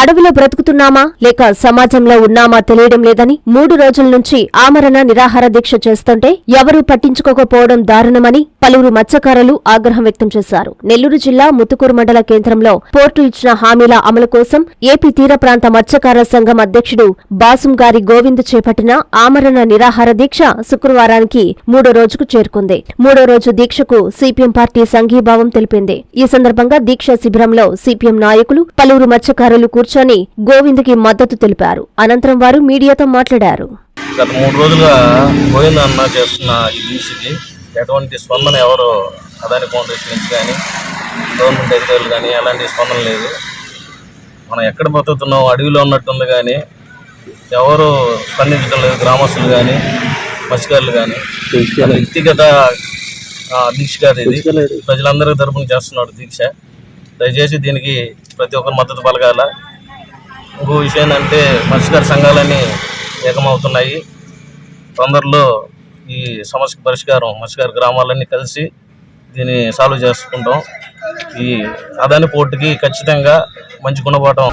అడవిలో బ్రతుకుతున్నామా లేక సమాజంలో ఉన్నామా తెలియడం లేదని మూడు రోజుల నుంచి ఆమరణ నిరాహార దీక్ష చేస్తుంటే ఎవరూ పట్టించుకోకపోవడం దారుణమని పలువురు మత్స్యకారులు ఆగ్రహం వ్యక్తం చేశారు. నెల్లూరు జిల్లా ముతుకూరు మండల కేంద్రంలో పోర్టు ఇచ్చిన హామీల అమలు కోసం ఏపీ తీర ప్రాంత మత్స్యకార సంఘం అధ్యక్షుడు బాసుంగారి గోవింద్ చేపట్టిన ఆమరణ నిరాహార దీక్ష శుక్రవారానికి మూడో రోజుకు చేరుకుంది. మూడో రోజు దీక్షకు సిపిఎం పార్టీ సంఘీభావం తెలిపింది. ఈ సందర్భంగా దీక్ష శిబిరంలో సిపిఎం నాయకులు పలువురు మత్స్యకారులు కూర్చొని గోవింద్కి మద్దతు తెలిపారు. అనంతరం వారు మీడియాతో మాట్లాడారు. గత మూడు రోజులుగా గోవింద అన్న చేస్తున్న ఈ దీక్షకి ఎటువంటి స్పందన ఎవరు అదాని ఫౌండేషన్ నుంచి కానీ గవర్నమెంట్ అధికారులు కానీ ఎలాంటి స్పందన లేదు. మనం ఎక్కడ బతుకుతున్నాం అడవిలో ఉన్నట్టుంది కానీ ఎవరు స్పందించడం లేదు గ్రామస్తులు కానీ మత్స్యకారులు కానీ. మన వ్యక్తిగత దీక్ష కాదు ఇది. ప్రజలందరి తరపున చేస్తున్నాడు దీక్ష. దయచేసి దీనికి ప్రతి ఒక్కరు మద్దతు పలకాల. ఇంకో విషయం ఏంటంటే మత్స్యకార సంఘాలన్నీ ఏకమవుతున్నాయి. తొందరలో ఈ సమస్య పరిష్కారం మత్స్యకార గ్రామాలన్నీ కలిసి దీన్ని సాల్వ్ చేసుకుంటాం. ఈ అదాని పోర్టుకి ఖచ్చితంగా మంచి గుణపాఠం